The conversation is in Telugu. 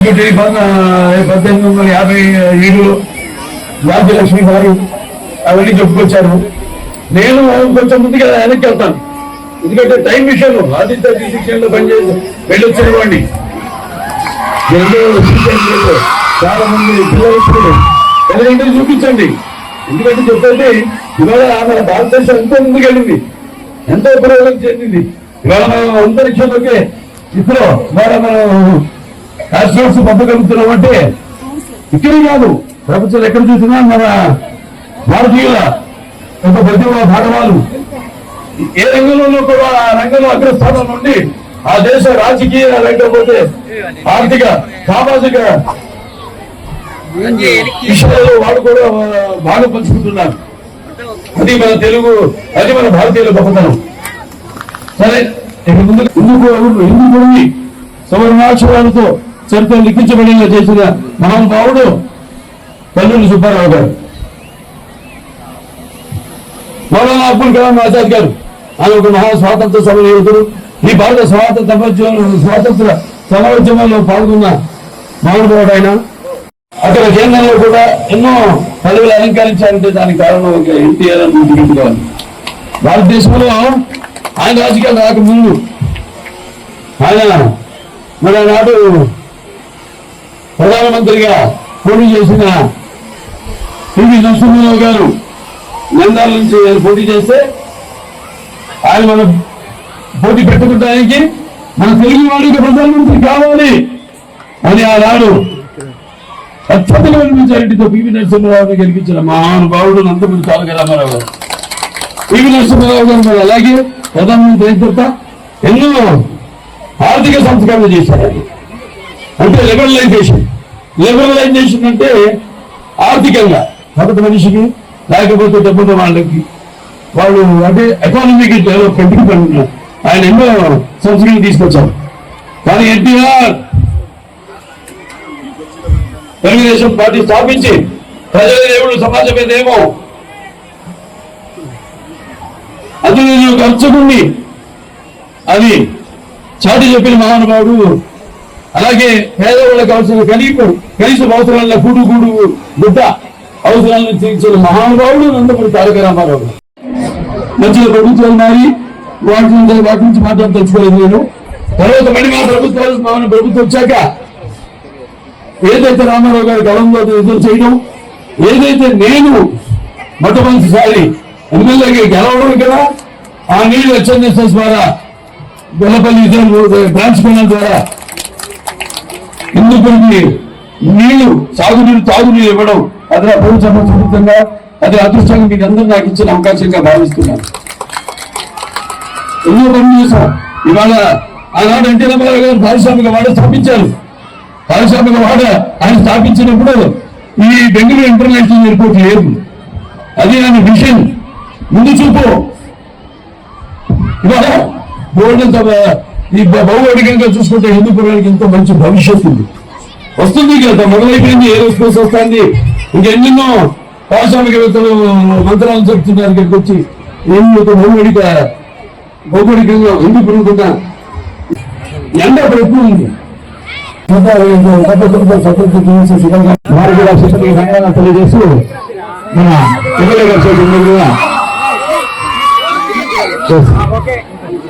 ఒకటి పద్దెనిమిది వందల యాభై ఏడులో రాజ్యలక్ష్మి గారు అవన్నీ చెప్పుకొచ్చారు. నేను కొంచెం ముందుగా వెనక్కి వెళ్తాను. ఎందుకంటే టైం విషయంలో ఆదిత్య విషయంలో పనిచేసి వెళ్ళొచ్చిన వాడిని. చాలా మంది పిల్లలు తల్లిదండ్రులు చూపించండి. ఎందుకంటే చెప్పేది ఇవాళ మన భారతదేశం ఎంతో ముందుకెళ్ళింది ఎంతో పురోగతి చెందింది. ఇవాళ మనం అంతరిక్షంలోకి ఇప్పుడు ఇవాళ మనం యాక్సిడెంట్స్ పంపగలుగుతున్నాం అంటే ఇక్కడే కాదు. ప్రపంచంలో ఎక్కడ చూసినా మన భారతీయుల ఒక ప్రతిభ భాగవాలు. ఏ రంగంలోనూ కూడా ఆ రంగంలో అగ్రస్థానం నుండి ఆ దేశ రాజకీయ లేకపోతే ఆర్థిక సామాజిక విషయాలు వాడు కూడా బాగా పంచుకుంటున్నారు. అది మన తెలుగు అది మన భారతీయుల గొప్పతనం. సరే ఇక ముందు ఎందుకు ఎందుకు సవర్ణాక్షరాలతో చరిత్ర లిఖించబడేలా చేసిన మహానుభావుడు కల్లూరి సుబ్బారావు గారు. మౌలానా అబ్దుల్ కలాం ఆజాద్ గారు. ఆయన ఒక మహా స్వాతంత్ర సభ యోధుడు. ఈ భారత స్వాతంత్ర స్వాతంత్ర సమాజంలో పాల్గొన్న మహానుభావుడు ఆయన. అక్కడ కేంద్రంలో కూడా ఎన్నో పదవులు అలంకరించారంటే దానికి కారణం ఒక ఎన్టీఆర్ అని గుర్తుపెట్టుకోవాలి భారతదేశంలో ఆయన రాజకీయాలు రాకముందు ఆయన మరి ఆనాడు ప్రధానమంత్రిగా పోటీ చేసిన పివి నరసింహరావు గారు నందాల నుంచి ఆయన పోటీ చేస్తే ఆయన మన పోటీ పెట్టుకుంటానికి మన తెలుగు వాడికి ప్రధానమంత్రి కావాలి అని ఆనాడు అత్యధికమైన మెజారిటీతో పివి నరసింహారావుని గెలిపించిన మహానుభావుడు నందమూరి తారక రామారావు గారు. పివి నరసింహారావు గారు మరి అలాగే ప్రధానమంత్రి అయిన తర్వాత ఎన్నో ఆర్థిక సంస్కరణ చేశారు. అంటే లిబరలైజేషన్ లిబరలైజేషన్ అంటే ఆర్థికంగా మొదటి మనిషికి లేకపోతే డబ్బున్న వాళ్ళకి వాళ్ళు అంటే ఎకానమీకి డెవలప్మెంట్కి పడుతున్నారు. ఆయన ఎన్నో సంస్కరణ తీసుకొచ్చారు. కానీ ఎన్టీఆర్ తెలుగుదేశం పార్టీ స్థాపించి ప్రజల దేవుడు సమాజమేదేమో అందులో ఒక అర్చకుణ్ణి అది చాటి చెప్పిన మహానుభావుడు అలాగే పేదవాళ్ళకి కావాల్సిన కనీపు కనీస అవసరాల కూడు గుడు గుడ్డ అవసరాలను తీర్చిన మహానుభావుడు నందమూరి తారక రామారావు. మంచి ప్రభుత్వాలు మారి వాటి నుంచి వాటి నుంచి మాట్లాడి తెచ్చుకోలేదు నేను. తర్వాత మళ్ళీ మా ప్రభుత్వాలు మన ప్రభుత్వం వచ్చాక ఏదైతే రామారావు గారి గలంలో ఎదురు చేయడం ఏదైతే నేను మొట్టమొదటిసారి ఎమ్మెల్యేకి గెలవడం కదా ఆ నీళ్ళు హెచ్ఎన్ఎస్ఎస్ ద్వారా గొల్లపల్లి బ్రాంచ్ కెనాల్ ద్వారా ఎందుకంటే నీళ్ళు సాగునీరు తాగునీరు ఇవ్వడం అది నా ప్రభుత్వ ప్రభుత్వంగా అది అదృష్టంగా మీకు అందరూ నాకు ఇచ్చిన అవకాశంగా భావిస్తున్నాను. ఎన్నో పనులు చేశాం. ఇవాళ ఆనాడు ఎన్టీ రామారావు గారు పారిశ్రామిక వాడ స్థాపించారు. పారిశ్రామిక వాడ ఆయన స్థాపించినప్పుడు ఈ బెంగళూరు ఇంటర్నేషనల్ ఎయిర్పోర్ట్ లేదు. అది ఆయన విషయం ముందు చూపు. ఇవాళ గోల్డెన్ ఈ భ- భౌగోళికంగా చూసుకుంటే హిందూపురానికి ఎంతో మంచి భవిష్యత్తు ఉంది. వస్తుంది కదా మొదలైపోయింది ఏరోస్పేస్ వస్తుంది? ఇంకెన్నెన్నో పారిశ్రామికవేత్తలు మంత్రాలు చెప్తున్నారు ఇక్కడికి వచ్చి. ఏమి ఒక భౌగోళిక భౌగోళికంగా హిందూపురం ఎండ అప్పుడు ఎక్కువ ఉంది. తెలియజేస్తూ మన ఎమ్మెల్యే గారు చేసిన